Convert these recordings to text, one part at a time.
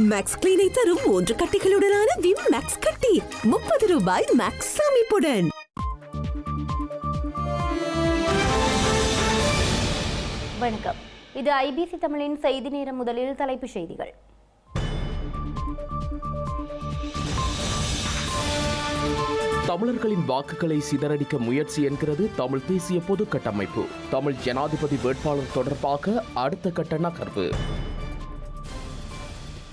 Maths கிளீனை தரும் மூன்று கட்டிகளுடனான Vim maths கட்டி. முப்பது ரூபாய் மேக்ஸ் அமைப்புடன் வணக்கம். இது ஐபிசி தமிழின் செய்தி நேரம் முதலில் தலைப்புச் செய்திகள். தமிழர்களின் வாக்குகளை சிதறடிக்க முயற்சி என்கிறது தமிழ் தேசிய பொது கட்டமைப்பு. தமிழ் ஜனாதிபதி வேட்பாளர் தொடர்பாக அடுத்த கட்ட நகர்வு.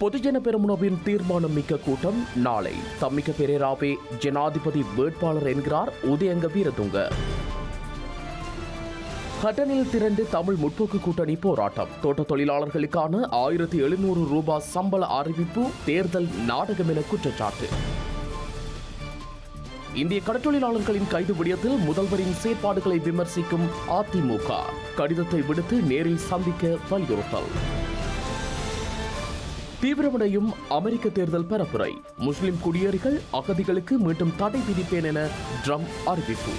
பொதுஜன பெருமுனவின் தீர்மானம் மிக்க கூட்டம் நாளை. தம்மிக்க பெரேராவே ஜனாதிபதி வேட்பாளர் என்கிறார் உதயங்க வீரதுங்க. ஹட்டனில் திரண்டு தமிழ் முற்போக்கு கூட்டணி போராட்டம். தோட்ட தொழிலாளர்களுக்கான ஆயிரத்தி எழுநூறு ரூபாய் சம்பள அறிவிப்பு தேர்தல் நாடகம் என குற்றச்சாட்டு. இந்திய கடற்றொழிலாளர்களின் கைது விடயத்தில் முதல்வரின் செயற்பாடுகளை விமர்சிக்கும் அதிமுக. கடிதத்தை விடுத்து நேரில் சந்திக்க வலியுறுத்தல். தீவிரமடையும் அமெரிக்க தேர்தல் பரப்புரை. முஸ்லிம் குடியேறிகள் அகதிகளுக்கு மீண்டும் தடை விதிப்பேன் என ட்ரம்ப் அறிவிப்பு.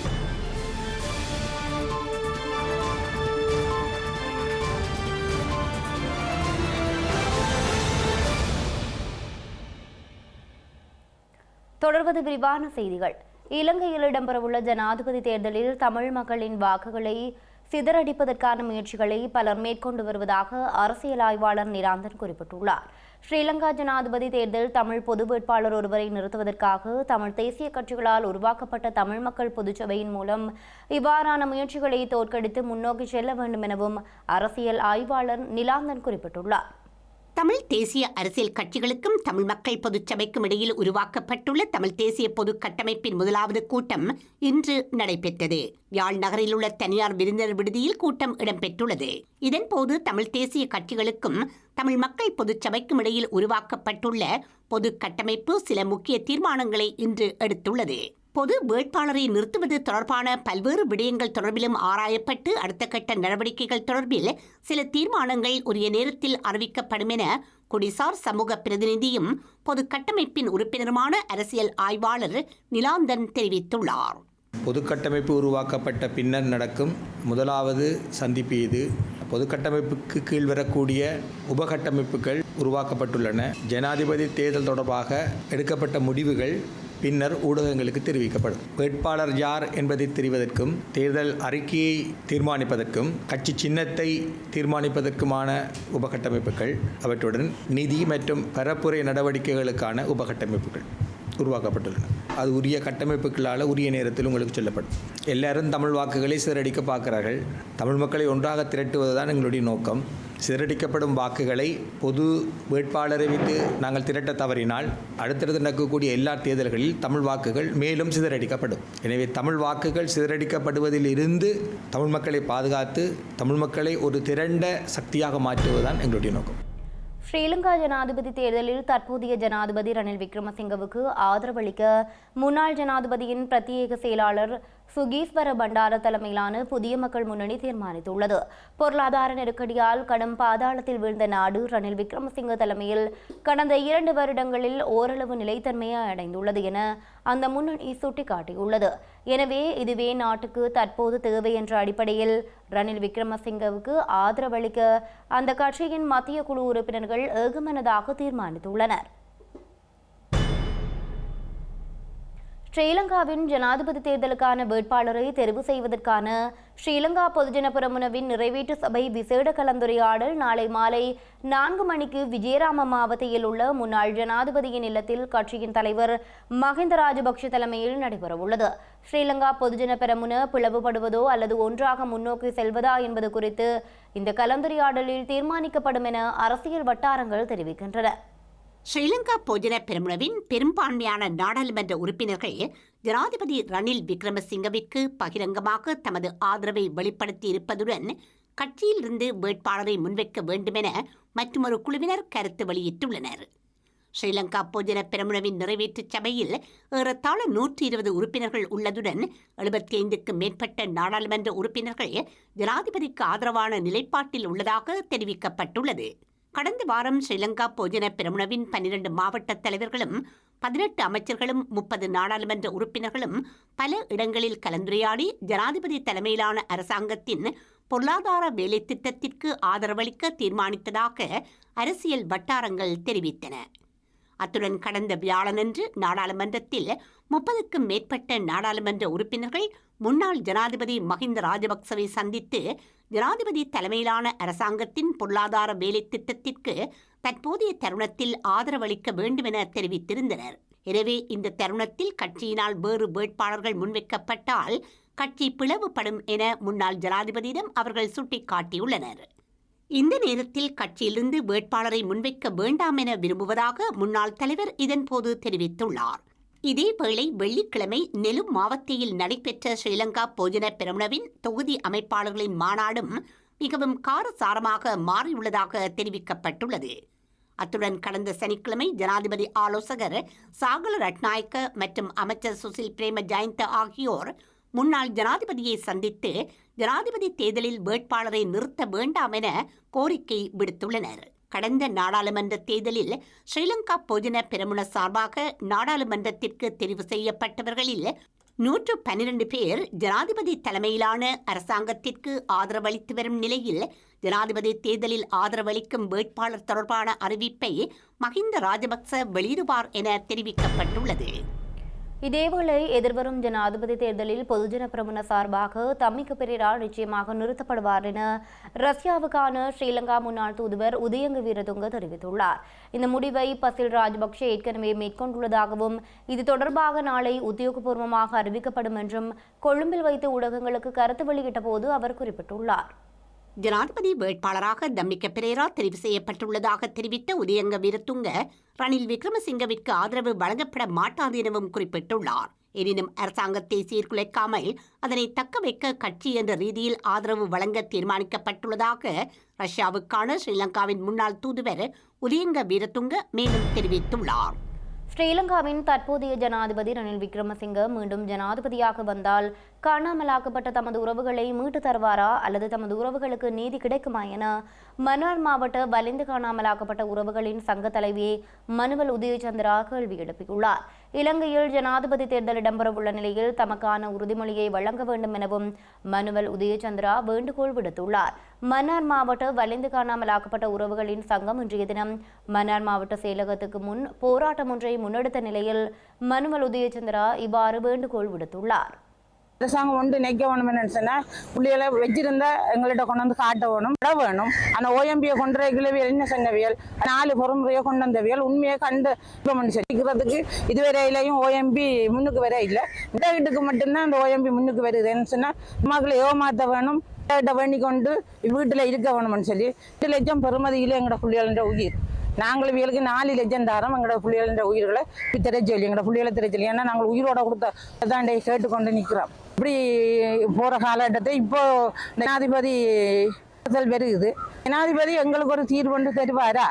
தொடர்வது விரிவான செய்திகள். இலங்கையில் இடம்பெறவுள்ள ஜனாதிபதி தேர்தலில் தமிழ் மக்களின் வாக்குகளை சிதறடிப்பதற்கான முயற்சிகளை பலர் மேற்கொண்டு வருவதாக அரசியல் ஆய்வாளர் நிராந்தன் குறிப்பிட்டுள்ளார். ஸ்ரீலங்கா ஜனாதிபதி தேர்தல் தமிழ் பொது வேட்பாளர் ஒருவரை நிறுத்துவதற்காக தமிழ் தேசிய கட்சிகளால் உருவாக்கப்பட்ட தமிழ் மக்கள் பொதுச்சபையின் மூலம் இவ்வாறான முயற்சிகளை தோற்கடித்து முன்னோக்கி செல்ல வேண்டும் எனவும் அரசியல் ஆய்வாளர் நிலாந்தன் குறிப்பிட்டுள்ளார். தமிழ் தேசிய அரசியல் கட்சிகளுக்கும் தமிழ் மக்கள் பொதுச்சபைக்கும் இடையில் உருவாக்கப்பட்டுள்ள தமிழ் தேசிய பொது கட்டமைப்பின் முதலாவது கூட்டம் இன்று நடைபெற்றது. யாழ் நகரில் உள்ள தனியார் விருந்தினர் விடுதியில் கூட்டம் இடம்பெற்றுள்ளது. இதன்போது தமிழ் தேசிய கட்சிகளுக்கும் தமிழ் மக்கள் பொதுச்சபைக்கும் இடையில் உருவாக்கப்பட்டுள்ள பொது கட்டமைப்பு சில முக்கிய தீர்மானங்களை இன்று எடுத்துள்ளது. பொது வேட்பாளரை நிறுத்துவது தொடர்பான பல்வேறு விடயங்கள் தொடர்பிலும் ஆராயப்பட்டு அடுத்த கட்ட நடவடிக்கைகள் தொடர்பில் சில தீர்மானங்கள் உரிய நேரத்தில் அறிவிக்கப்படும் என குடிசார் சமூக பிரதிநிதியும் பொது கட்டமைப்பின் உறுப்பினருமான அரசியல் ஆய்வாளர் நிலாந்தன் தெரிவித்துள்ளார். பொது கட்டமைப்பு உருவாக்கப்பட்ட பின்னர் நடக்கும் முதலாவது சந்திப்பு இது. பொது கட்டமைப்புக்கு கீழ் வரக்கூடிய உபகட்டமைப்புகள் உருவாக்கப்பட்டுள்ளன. ஜனாதிபதி தேர்தல் தொடர்பாக எடுக்கப்பட்ட முடிவுகள் பின்னர் ஊடகங்களுக்கு தெரிவிக்கப்படும். வேட்பாளர் யார் என்பதை தெரிவதற்கும் தேர்தல் அறிக்கையை தீர்மானிப்பதற்கும் கட்சி சின்னத்தை தீர்மானிப்பதற்குமான உபகட்டமைப்புகள் அவற்றுடன் நிதி மற்றும் பரப்புரை நடவடிக்கைகளுக்கான உபகட்டமைப்புகள் உருவாக்கப்பட்டுள்ளன. அது உரிய கட்டமைப்புகளால் உரிய நேரத்தில் உங்களுக்கு சொல்லப்படும். எல்லாரும் தமிழ் வாக்குகளை சிதறடிக்க பார்க்கிறார்கள். தமிழ் மக்களை ஒன்றாக திரட்டுவதுதான் எங்களுடைய நோக்கம். சிதறடிக்கப்படும் வாக்குகளை பொது வேட்பாளரை வைத்து நாங்கள் திரட்ட தவறினால் அடுத்தடுத்து நடக்கக்கூடிய எல்லா தேர்தல்களில் தமிழ் வாக்குகள் மேலும் சிதறடிக்கப்படும். எனவே தமிழ் வாக்குகள் சிதறடிக்கப்படுவதில் இருந்து தமிழ் மக்களை பாதுகாத்து தமிழ் மக்களை ஒரு திரண்ட சக்தியாக மாற்றுவதுதான் எங்களுடைய நோக்கம். ஸ்ரீலங்கா ஜனாதிபதி தேர்தலில் தற்போதைய ஜனாதிபதி ரணில் விக்ரமசிங்கவுக்கு ஆதரவளிக்க முன்னாள் ஜனாதிபதியின் பிரத்யேக செயலாளர் சுகீஸ்வர பண்டார தலைமையிலான புதிய மக்கள் முன்னணி தீர்மானித்துள்ளது. பொருளாதார நெருக்கடியால் கடும் பாதாளத்தில் வீழ்ந்த நாடு ரணில் விக்ரமசிங்க தலைமையில் கடந்த இரண்டு வருடங்களில் ஓரளவு நிலைத்தன்மையை அடைந்துள்ளது என அந்த முன்னணி சுட்டிக்காட்டியுள்ளது. எனவே இதுவே நாட்டுக்கு தற்போது தேவை என்ற அடிப்படையில் ரணில் விக்ரமசிங்கவுக்கு ஆதரவளிக்க அந்த கட்சியின் மத்திய குழு உறுப்பினர்கள் ஏகமனதாக தீர்மானித்துள்ளனர். ஸ்ரீலங்காவின் ஜனாதிபதி தேர்தலுக்கான வேட்பாளரை தெரிவு செய்வதற்கான ஸ்ரீலங்கா பொதுஜன பெரமுனவின் நிறைவேற்று சபை விசேட கலந்துரையாடல் நாளை மாலை நான்கு மணிக்கு விஜயராம மாவட்டத்தில் உள்ள முன்னாள் ஜனாதிபதியின் இல்லத்தில் கட்சியின் தலைவர் மஹிந்த ராஜபக்ஷ தலைமையில் நடைபெறவுள்ளது. ஸ்ரீலங்கா பொதுஜன பெரமுன பிளவுபடுவதோ அல்லது ஒன்றாக முன்னோக்கி செல்வதா என்பது குறித்து இந்த கலந்துரையாடலில் தீர்மானிக்கப்படும் என அரசியல் வட்டாரங்கள் தெரிவிக்கின்றன. ஸ்ரீலங்கா போஜன பெருமுனவின் பெரும்பான்மையான நாடாளுமன்ற உறுப்பினர்கள் ஜனாதிபதி ரணில் விக்ரமசிங்கவிற்கு பகிரங்கமாக தமது ஆதரவை வெளிப்படுத்தி இருப்பதுடன் கட்சியிலிருந்து வேட்பாளரை முன்வைக்க வேண்டுமென மற்றொரு குழுவினர் கருத்து வெளியிட்டுள்ளனர். ஸ்ரீலங்கா போஜன பெருமுனவின் நிறைவேற்று சபையில் ஏறத்தாழ நூற்றி இருபது உறுப்பினர்கள் உள்ளதுடன் எழுபத்தி ஐந்துக்கும் மேற்பட்ட நாடாளுமன்ற உறுப்பினர்கள் ஜனாதிபதிக்கு ஆதரவான நிலைப்பாட்டில் உள்ளதாக தெரிவிக்கப்பட்டுள்ளது. கடந்த வாரம் ஸ்ரீலங்கா போஜன பெருமுனவின் பன்னிரண்டு மாவட்ட தலைவர்களும் பதினெட்டு அமைச்சர்களும் முப்பது நாடாளுமன்ற உறுப்பினர்களும் பல இடங்களில் கலந்துரையாடி ஜனாதிபதி தலைமையிலான அரசாங்கத்தின் பொருளாதார வேலை திட்டத்திற்கு ஆதரவளிக்க தீர்மானித்ததாக அரசியல் வட்டாரங்கள் தெரிவித்தன. அத்துடன் கடந்த வியாழனன்று நாடாளுமன்றத்தில் முப்பதுக்கும் மேற்பட்ட நாடாளுமன்ற உறுப்பினர்கள் முன்னாள் ஜனாதிபதி மஹிந்த ராஜபக்சவை சந்தித்து ஜனாதிபதி தலைமையிலான அரசாங்கத்தின் பொருளாதார வேலை திட்டத்திற்கு தற்போதைய தருணத்தில் ஆதரவளிக்க வேண்டுமென தெரிவித்திருந்தனர். எனவே இந்த தருணத்தில் கட்சியினால் வேறு வேட்பாளர்கள் முன்வைக்கப்பட்டால் கட்சி பிளவுபடும் என முன்னாள் ஜனாதிபதியிடம் அவர்கள் சுட்டிக்காட்டியுள்ளனர். இந்த நேரத்தில் கட்சியிலிருந்து வேட்பாளரை முன்வைக்க வேண்டாம் என விரும்புவதாக முன்னாள் தலைவர் இதன்போது தெரிவித்துள்ளார். இதேவேளை வெள்ளிக்கிழமை நெலும் மாவட்டத்தில் நடைபெற்ற ஸ்ரீலங்கா போஜன பெருமளவின் தொகுதி அமைப்பாளர்களின் மாநாடும் மிகவும் காரசாரமாக மாறியுள்ளதாக தெரிவிக்கப்பட்டுள்ளது. அத்துடன் கடந்த சனிக்கிழமை ஜனாதிபதி ஆலோசகர் சாகல ரட்நாயக்க மற்றும் அமைச்சர் சுசில் பிரேம ஜெயந்த ஆகியோர் முன்னாள் ஜனாதிபதியை சந்தித்து ஜனாதிபதி தேர்தலில் வேட்பாளரை நிறுத்த வேண்டாம் என கோரிக்கை விடுத்துள்ளனர். கடந்த நாடாளுமன்ற தேர்தலில் ஸ்ரீலங்கா பொதுன பெருமுன சார்பாக நாடாளுமன்றத்திற்கு தெரிவு செய்யப்பட்டவர்களில் நூற்று பன்னிரண்டு பேர் ஜனாதிபதி தலைமையிலான அரசாங்கத்திற்கு ஆதரவளித்து வரும் நிலையில் ஜனாதிபதி தேர்தலில் ஆதரவளிக்கும் வேட்பாளர் தொடர்பான அறிவிப்பை மஹிந்த ராஜபக்ச வெளியிடுவார் என தெரிவிக்கப்பட்டுள்ளது. இதேவேளை எதிர்வரும் ஜனாதிபதி தேர்தலில் பொதுஜன பிரமுன சார்பாக தம்மிக்கு பெரேரா நிச்சயமாக நிறுத்தப்படுவார் என ரஷ்யாவுக்கான ஸ்ரீலங்கா முன்னாள் தூதுவர் உதயங்க வீரதுங்க தெரிவித்துள்ளார். இந்த முடிவை பசில் ராஜபக்ஷ ஏற்கனவே மேற்கொண்டுள்ளதாகவும் இது தொடர்பாக நாளை உத்தியோகபூர்வமாக அறிவிக்கப்படும் என்றும் கொழும்பில் வைத்த ஊடகங்களுக்கு கருத்து வெளியிட்ட போது அவர் குறிப்பிட்டுள்ளார். ஜனாதிபதி வேட்பாளராக தம்மிக்க பெரேரா தெரிவு செய்யப்பட்டுள்ளதாக தெரிவித்த உதயங்க வீரத்துங்க ரணில் விக்ரமசிங்கவிற்கு ஆதரவு வழங்கப்பட மாட்டாது எனவும் குறிப்பிட்டுள்ளார். எனினும் அரசாங்கத்தை சீர்குலைக்காமல் அதனை தக்க வைக்க கட்சி என்ற ரீதியில் ஆதரவு வழங்க தீர்மானிக்கப்பட்டுள்ளதாக ரஷ்யாவுக்கான ஸ்ரீலங்காவின் முன்னாள் தூதுவர் உதயங்க வீரத்துங்க மேலும் தெரிவித்துள்ளார். ஸ்ரீலங்காவின் தற்போதைய ஜனாதிபதி ரணில் விக்ரமசிங்க மீண்டும் ஜனாதிபதியாக வந்தால் காணாமலாக்கப்பட்ட தமது உறவுகளை மீட்டு தருவாரா அல்லது தமது உறவுகளுக்கு நீதி கிடைக்குமா என மன்னார் மாவட்ட வலிந்து காணாமலாக்கப்பட்ட உறவுகளின் சங்க தலைவி மனுவல் உதயச்சந்திரா கேள்வி எழுப்பியுள்ளார். இலங்கையில் ஜனாதிபதி தேர்தல் இடம்பெறவுள்ள நிலையில் தமக்கான உறுதிமொழியை வழங்க வேண்டும் எனவும் மனுவல் உதயச்சந்திரா வேண்டுகோள் விடுத்துள்ளார். மன்னார் மாவட்ட வலிந்து காணாமலாக்கப்பட்ட உறவுகளின் சங்கம் இன்றைய தினம் மன்னார் மாவட்ட செயலகத்துக்கு முன் போராட்டம் ஒன்றை முன்னெடுத்த நிலையில் மனுவல் உதயச்சந்திரா இவ்வாறு வேண்டுகோள் விடுத்துள்ளார். அரசாங்கம் ஒன்று நினைக்க வேணும்னு சொன்னா புள்ளிகளை வச்சிருந்தா எங்கள்கிட்ட கொண்டு வந்து காட்ட வேணும் இட வேணும் அந்த ஓஎம்பியை கொண்டு கிளவியல் என்ன சொன்னவியல் நாலு பொறுமுறையை கொண்டு வந்தவியல். உண்மையை கண்டு implement செய்கிறதுக்கு இதுவரையிலையும் ஓஎம்பி முன்னுக்கு வர இல்லை. இந்த வீட்டுக்கு மட்டும்தான் அந்த ஓஎம்பி முன்னுக்கு வருதுன்னு சொன்னா மக்களை ஏமாற்ற வேணும். வீட்டை வேண்டி கொண்டு வீட்டில் இருக்க வேணும்னு சொல்லி எட்டு லட்சம் பெருமதியிலே எங்களோட புள்ளிகளின் உயிர். நாங்களும் இவளுக்கு நாலு லட்சம் தரோம் எங்களோட புள்ளிகளின் உயிர்களை திரைச்சொல்லி எங்களோட புள்ளிகளை திரைச்சொல்லி ஏன்னா நாங்கள் உயிரோட கொடுத்த அதாண்டை கேட்டுக்கொண்டு நிற்கிறோம் இப்படி போகிற காலகட்டத்தை இப்போ ஜனாதிபதி தேர்தல் பெருகுது ஜனாதிபதி எங்களுக்கு ஒரு தீர்வு கொண்டு தருவாரா?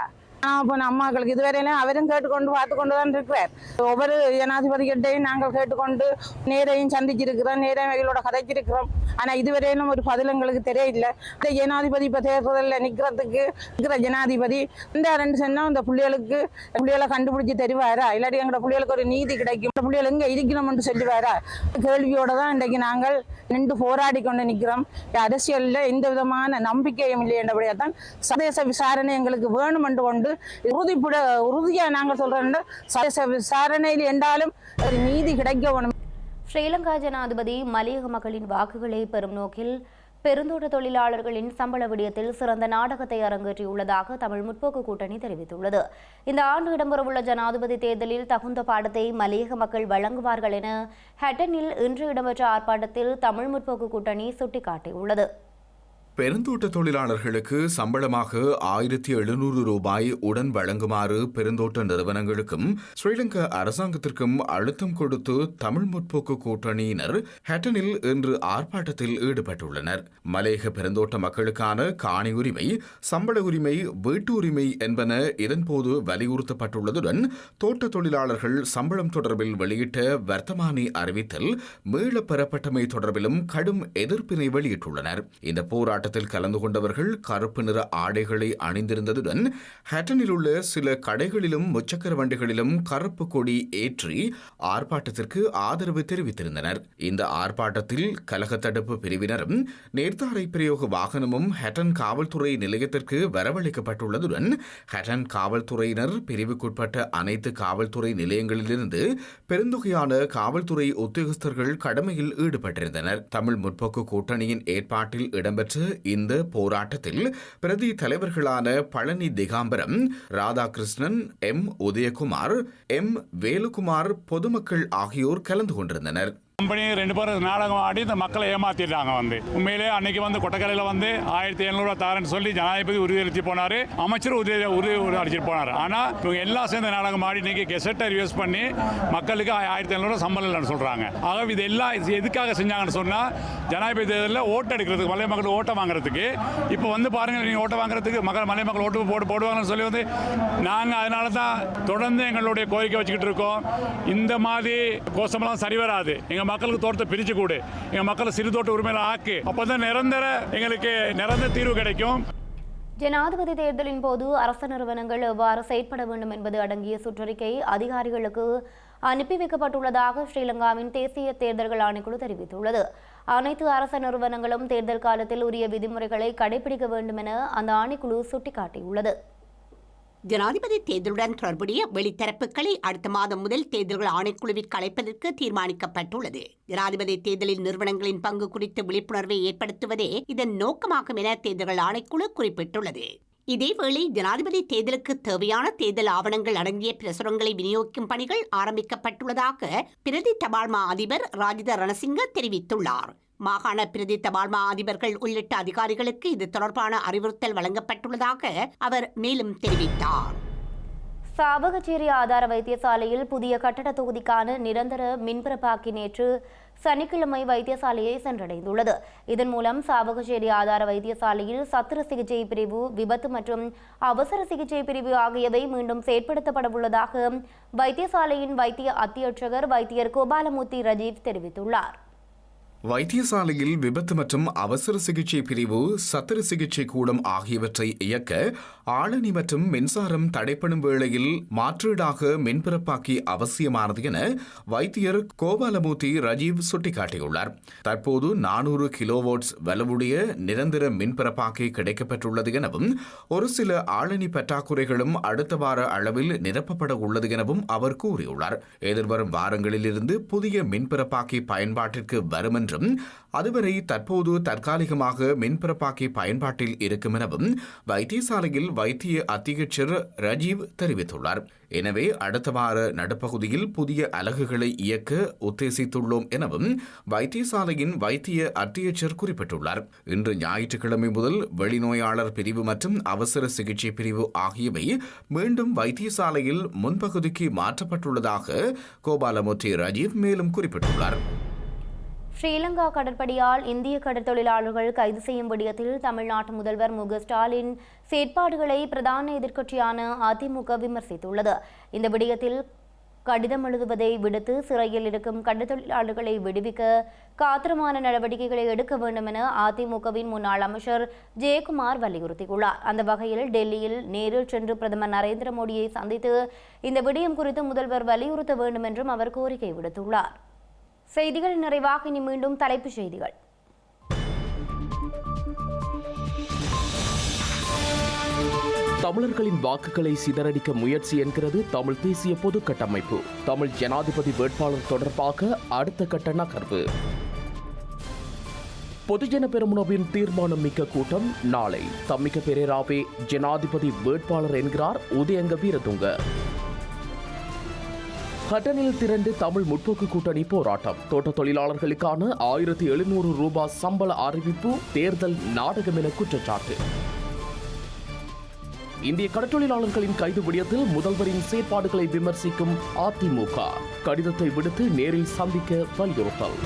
இப்போ அம்மாக்களுக்கு இதுவரையிலும் அவரும் கேட்டுக்கொண்டு பார்த்து கொண்டு தான் இருக்கிறார். ஒவ்வொரு ஜனாதிபதிகிட்டையும் நாங்கள் கேட்டுக்கொண்டு நேரையும் சந்திச்சிருக்கிறோம் நேரையும் எங்களோட கதைச்சிருக்கிறோம். ஆனால் இதுவரையிலும் ஒரு பதில் எங்களுக்கு தெரியல. இந்த ஜனாதிபதி இப்போ தேர்தலில் நிற்கிறதுக்கு இருக்கிற ஜனாதிபதி இந்த ரெண்டு சொன்னால் இந்த பிள்ளைகளுக்கு பிள்ளைகளை கண்டுபிடிச்சி தருவாரா? இல்லாட்டி எங்களோட பிள்ளைகளுக்கு ஒரு நீதி கிடைக்கும். இந்த பிள்ளைகள் எங்கே இருக்கணும்னு சொல்லுவாரா? கேள்வியோடு தான் இன்றைக்கு நாங்கள் நின்று போராடி கொண்டு நிற்கிறோம் அரசியலில் எந்த விதமான நம்பிக்கையும் இல்லை என்றபடியாக தான் சதேச விசாரணை எங்களுக்கு வேணும் என்று கொண்டு உறுதிப்பட உறுதியாக நாங்கள் சொல்கிறோம் விசாரணையில் என்றாலும் ஒரு நீதி கிடைக்க வேணும். ஸ்ரீலங்கா ஜனாதிபதி மலையக மக்களின் வாக்குகளை பெறும் நோக்கில் பெருந்தோட்ட தொழிலாளர்களின் சம்பள விடயத்தில் சிறந்த நாடகத்தை அரங்கேற்றியுள்ளதாக தமிழ் முற்போக்கு கூட்டணி தெரிவித்துள்ளது. இந்த ஆண்டு இடம்பெறவுள்ள ஜனாதிபதி தேர்தலில் தகுந்த பாடத்தை மலையக மக்கள் வழங்குவார்கள் என ஹட்டனில் இன்று இடம்பெற்ற ஆர்ப்பாட்டத்தில் தமிழ் முற்போக்கு கூட்டணி சுட்டிக்காட்டியுள்ளது. பெருந்தோட்ட தொழிலாளர்களுக்கு சம்பளமாக ஆயிரத்தி எழுநூறு ரூபாய் உடன் வழங்குமாறு பெருந்தோட்ட நிறுவனங்களுக்கும் ஸ்ரீலங்கா அரசாங்கத்திற்கும் அழுத்தம் கொடுத்து தமிழ் முற்போக்கு கூட்டணியினர் ஹட்டனில் இன்று ஆர்ப்பாட்டத்தில் ஈடுபட்டுள்ளனர். மலேக பெருந்தோட்ட மக்களுக்கான காணி உரிமை சம்பள உரிமை வீட்டு உரிமை என்பன இதன்போது வலியுறுத்தப்பட்டுள்ளதுடன் தோட்ட தொழிலாளர்கள் சம்பளம் தொடர்பில் வெளியிட்ட வர்த்தமானி அறிவித்தல் மீளப் பெறப்பட்டமை தொடர்பிலும் கடும் எதிர்ப்பினை வெளியிட்டுள்ளனர். இந்த போராட்ட ஆர்ப்பாட்டத்தில் கலந்து கொண்டவர்கள் கருப்பு நிற ஆடைகளை அணிந்திருந்ததுடன் ஹட்டனில் உள்ள சில கடைகளிலும் முச்சக்கர வண்டிகளிலும் கருப்பு கொடி ஏற்றி ஆர்ப்பாட்டத்திற்கு ஆதரவு தெரிவித்திருந்தனர். இந்த ஆர்ப்பாட்டத்தில் கலக தடுப்பு பிரிவினரும் நேர்த்தாரை பிரயோக வாகனமும் ஹட்டன் காவல்துறை நிலையத்திற்கு வரவழைக்கப்பட்டுள்ளதுடன் ஹட்டன் காவல்துறையினர் பிரிவுக்குட்பட்ட அனைத்து காவல்துறை நிலையங்களிலிருந்து பெருந்தொகையான காவல்துறை உத்தியோகஸ்தர்கள் கடமையில் ஈடுபட்டிருந்தனர். தமிழ் முற்போக்கு கூட்டணியின் ஏற்பாட்டில் இடம்பெற்ற இந்த போராட்டத்தில் பிரதி தலைவர்களான பழனி திகாம்பரம் ராதாகிருஷ்ணன் எம். உதயகுமார் எம். வேலுகுமார் பொதுமக்கள் ஆகியோர் கலந்து கொண்டிருந்தனர். கம்பெனி ரெண்டு பேரும் நாடகம் ஆடி இந்த மக்களை ஏமாத்திட்டாங்க வந்து. உண்மையிலே அன்னைக்கு வந்து கொட்டக்கரையில் வந்து ஆயிரத்தி எழுநூறு தாரன்னு சொல்லி ஜனாதிபதி உறுதியளித்து போனார். அமைச்சர் உறுதி உறுதி அடிச்சிட்டு போனார். ஆனால் இவங்க எல்லாம் சேர்ந்து நாடகம் ஆடி இன்னைக்கு கெசட்டை யூஸ் பண்ணி மக்களுக்கு ஆயிரத்தி எழுநூறு சம்பளம் இல்லைன்னு சொல்கிறாங்க ஆகவே இது எல்லாம் இது எதுக்காக செஞ்சாங்கன்னு சொன்னால் ஜனாதிபதி தேர்தலில் ஓட்டு எடுக்கிறதுக்கு மலை மக்கள் ஓட்டை வாங்குறதுக்கு. இப்போ வந்து பாருங்கள் நீங்கள் ஓட்டை வாங்குறதுக்கு மக்கள் மலை மக்கள் ஓட்டு போட்டு போடுவாங்கன்னு சொல்லி வந்து நாங்கள் அதனால தான் தொடர்ந்து எங்களுடைய கோரிக்கை வச்சுக்கிட்டு இருக்கோம். இந்த மாதிரி கோஷமெல்லாம் சரி வராது. எங்கள் மக்களுக்கு தோட்டத்தை பிரித்து கூடு. எங்கள் மக்களை சிறு தோட்ட உரிமையில ஆக்கு. அப்போ தான் நிரந்தர எங்களுக்கு நிரந்தர தீர்வு கிடைக்கும். ஜனாதிபதி தேர்தலின் போது அரச நிறுவனங்கள் எவ்வாறு செயற்பட வேண்டும் என்பது அடங்கிய சுற்றறிக்கை அதிகாரிகளுக்கு அனுப்பி வைக்கப்பட்டுள்ளதாக ஸ்ரீலங்காவின் தேசிய தேர்தல்கள் ஆணைக்குழு தெரிவித்துள்ளது. அனைத்து அரச நிறுவனங்களும் தேர்தல் காலத்தில் உரிய விதிமுறைகளை கடைபிடிக்க வேண்டும் என அந்த ஆணைக்குழு சுட்டிக்காட்டியுள்ளது. ஜனாதிபதி தேர்தலுடன் தொடர்புடைய வெளித்தரப்புகளை அடுத்த மாதம் முதல் தேர்தல்கள் ஆணைக்குழுவிற்கு அழைப்பதற்கு தீர்மானிக்கப்பட்டுள்ளது. ஜனாதிபதி தேர்தலில் நிறுவனங்களின் பங்கு குறித்து விழிப்புணர்வை ஏற்படுத்துவதே இதன் நோக்கமாகும் என தேர்தல்கள் ஆணைக்குழு குறிப்பிட்டுள்ளது. இதேவேளை ஜனாதிபதி தேர்தலுக்கு தேவையான தேர்தல் ஆவணங்கள் அடங்கிய பிரசுரங்களை விநியோகிக்கும் பணிகள் ஆரம்பிக்கப்பட்டுள்ளதாக பிரதி தபால் மா அதிபர் ராஜித ரணசிங்க தெரிவித்துள்ளார். மாகாண பிரதி தபால் மா அதிபர்கள் உள்ளிட்ட அதிகாரிகளுக்கு இது தொடர்பான அறிவுறுத்தல் வழங்கப்பட்டுள்ளதாக அவர் மேலும் தெரிவித்தார். சாவகச்சேரி ஆதார வைத்தியசாலையில் புதிய கட்டட தொகுதிக்கான நிரந்தர மின்பரப்பாக்கி நேற்று சனிக்கிழமை வைத்தியசாலையை சென்றடைந்துள்ளது. இதன் மூலம் சாவகச்சேரி ஆதார வைத்தியசாலையில் சத்திர சிகிச்சை பிரிவு விபத்து மற்றும் அவசர சிகிச்சை பிரிவு ஆகியவை மீண்டும் செயற்படுத்தப்பட உள்ளதாக வைத்தியசாலையின் வைத்திய அத்தியட்சகர் வைத்தியர் கோபாலமூர்த்தி ரஜீவ் தெரிவித்துள்ளார். வைத்தியசாலையில் விபத்து மற்றும் அவசர சிகிச்சை பிரிவு சத்திர சிகிச்சை கூடம் ஆகியவற்றை இயக்க ஆளணி மற்றும் மின்சாரம் தடைப்படும் வேளையில் மாற்றீடாக மின்பிறப்பாக்கி அவசியமானது என வைத்தியர் கோபாலமூர்த்தி ரஜீவ் சுட்டிக்காட்டியுள்ளார். தற்போது நானூறு கிலோவோட்ஸ் வலுவுடைய நிரந்தர மின்பிறப்பாக்கி கிடைக்கப்பெற்றுள்ளது எனவும் ஒரு சில ஆளணி பற்றாக்குறைகளும் அடுத்த வார அளவில் நிரப்பப்பட உள்ளது எனவும் அவர் கூறியுள்ளார். எதிர்வரும் வாரங்களிலிருந்து புதிய மின்பிறப்பாக்கி பயன்பாட்டிற்கு வரும் என்றும் அதுவரை தற்போது தற்காலிகமாக மின்பிறப்பாக்கி பயன்பாட்டில் இருக்கும் எனவும் வைத்தியசாலையில் வைத்திய அத்தியட்சர் ரஜீவ் தெரிவித்துள்ளார். எனவே அடுத்த வார நடுப்பகுதியில் புதிய அலகுகளை இயக்க உத்தேசித்துள்ளோம் எனவும் வைத்தியசாலையின் வைத்திய அத்தியட்சர் குறிப்பிட்டுள்ளார். இன்று ஞாயிற்றுக்கிழமை முதல் வெளிநோயாளர் பிரிவு மற்றும் அவசர சிகிச்சை பிரிவு ஆகியவை மீண்டும் வைத்தியசாலையில் முன்பகுதிக்கு மாற்றப்பட்டுள்ளதாக கோபாலமூர்த்தி ரஜீவ் மேலும் குறிப்பிட்டுள்ளார். ஸ்ரீலங்கா கடற்படையால் இந்திய கடற்தொழிலாளர்கள் கைது செய்யும் விடயத்தில் தமிழ்நாட்டு முதல்வர் மு ஸ்டாலின் செயற்பாடுகளை பிரதான எதிர்க்கட்சியான அதிமுக விமர்சித்துள்ளது. இந்த விடயத்தில் கடிதம் எழுதுவதை விடுத்து சிறையில் இருக்கும் கடற்தொழிலாளர்களை விடுவிக்க காத்திரமான நடவடிக்கைகளை எடுக்க வேண்டும் என அதிமுகவின் முன்னாள் அமைச்சர் ஜெயக்குமார் வலியுறுத்தியுள்ளார். அந்த வகையில் டெல்லியில் நேரில் சென்று பிரதமர் நரேந்திர மோடியை சந்தித்து இந்த விடயம் குறித்து முதல்வர் வலியுறுத்த வேண்டும் என்றும் அவர் கோரிக்கை விடுத்துள்ளார். செய்திகள் நிறைவாக இனி மீண்டும் தலைப்புச் செய்திகள். தமிழர்களின் வாக்குகளை சிதறடிக்க முயற்சி என்கிறது தமிழ் தேசிய பொது கட்டமைப்பு. தமிழ் ஜனாதிபதி வேட்பாளர் தொடர்பாக அடுத்த கட்ட நகர்வு. பொதுஜன பெருமுனவின் தீர்மானம் மிக்க கூட்டம் நாளை. தம்மிக்க பெரேராவே ஜனாதிபதி வேட்பாளர் என்கிறார் உதயங்க வீரதுங்க. ஹட்டனில் திரண்டு தமிழ் முற்போக்கு கூட்டணி போராட்டம். தோட்ட தொழிலாளர்களுக்கான ஆயிரத்தி எழுநூறு ரூபாய் சம்பள அறிவிப்பு தேர்தல் நாடகம் என குற்றச்சாட்டு. இந்திய கடற்றொழிலாளர்களின் கைது விடயத்தில் முதல்வரின் செயற்பாடுகளை விமர்சிக்கும் அதிமுக. கடிதத்தை விடுத்து நேரில் சந்திக்க வலியுறுத்தல்.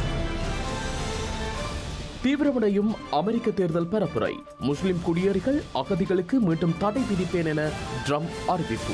தீவிரமடையும் அமெரிக்க தேர்தல் பரப்புரை. முஸ்லிம் குடியேறிகள் அகதிகளுக்கு மீண்டும் தடை விதிப்பேன் என ட்ரம்ப் அறிவிப்பு.